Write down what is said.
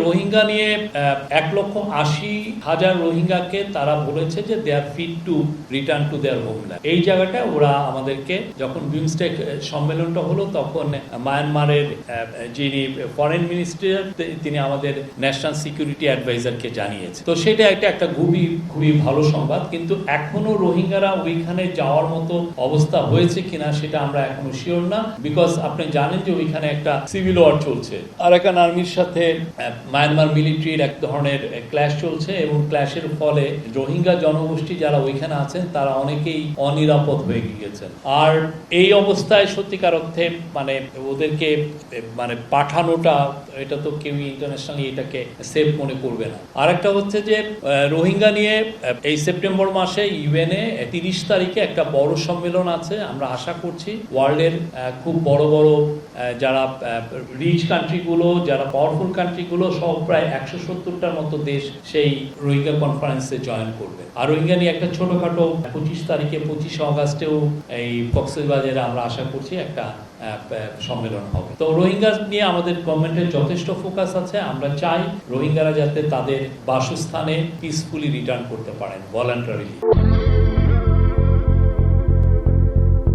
রোহিঙ্গা নিয়ে এক লক্ষ আশি হাজার রোহিঙ্গাকে তারা বলেছে যে they are fit to return to their homeland এই জায়গাটা ওরা আমাদেরকে যখন বিমস্টেক সম্মেলনটা হলো, তখন মায়ানমারের যিনি ফরেন মিনিস্টার তিনি আমাদের ন্যাশনাল সিকিউরিটি অ্যাডভাইজারকে জানিয়েছে তো সেটা একটা একটা খুবই খুবই ভালো সংবাদ, কিন্তু এখনও রোহিঙ্গারা ওইখানে যাওয়ার মতো অবস্থা হয়েছে কিনা সেটা আমরা এখনও শিওর না বিকজ আপনি জানেন যে ওইখানে একটা সিভিল ওয়ার চলছে। আরাকান আর্মির সাথে মায়ানমার মিলিটারির এক ধরনের ক্ল্যাশ চলছে এবং ক্ল্যাশের ফলে রোহিঙ্গা জনগোষ্ঠী যারা ওইখানে আছেন, তারা অনেকেই অনিরাপদ হয়ে গিয়েছেন। আর এই অবস্থায় সত্যিকার অর্থে মানে ওদেরকে মানে পাঠানোটা, এটা তো কেউই ইন্টারন্যাশনালি এটাকে সেফ মনে করবে না। আরেকটা হচ্ছে যে রোহিঙ্গা নিয়ে এই সেপ্টেম্বর মাসে ইউএনএ তিরিশ তারিখে একটা বড় সম্মেলন আছে, আমরা আশা করছি ওয়ার্ল্ডের খুব বড় বড় যারা রিচ কান্ট্রিগুলো যারা পাওয়ারফুল কান্ট্রিগুলো সব প্রায় একশো সত্তরটার মতো দেশ সেই রোহিঙ্গা কনফারেন্সে জয়েন করবে। আর রোহিঙ্গা নিয়ে একটা ছোটখাটো পঁচিশ তারিখে, পঁচিশে অগাস্টেও এই কক্সবাজারে আমরা আশা করছি একটা সম্মেলন হবে। তো রোহিঙ্গা নিয়ে আমাদের গভর্নমেন্টের যথেষ্ট ফোকাস আছে। আমরা চাই রোহিঙ্গারা যাতে তাদের বাসস্থানে পিসফুলি রিটার্ন করতে পারেন ভলান্টারিলি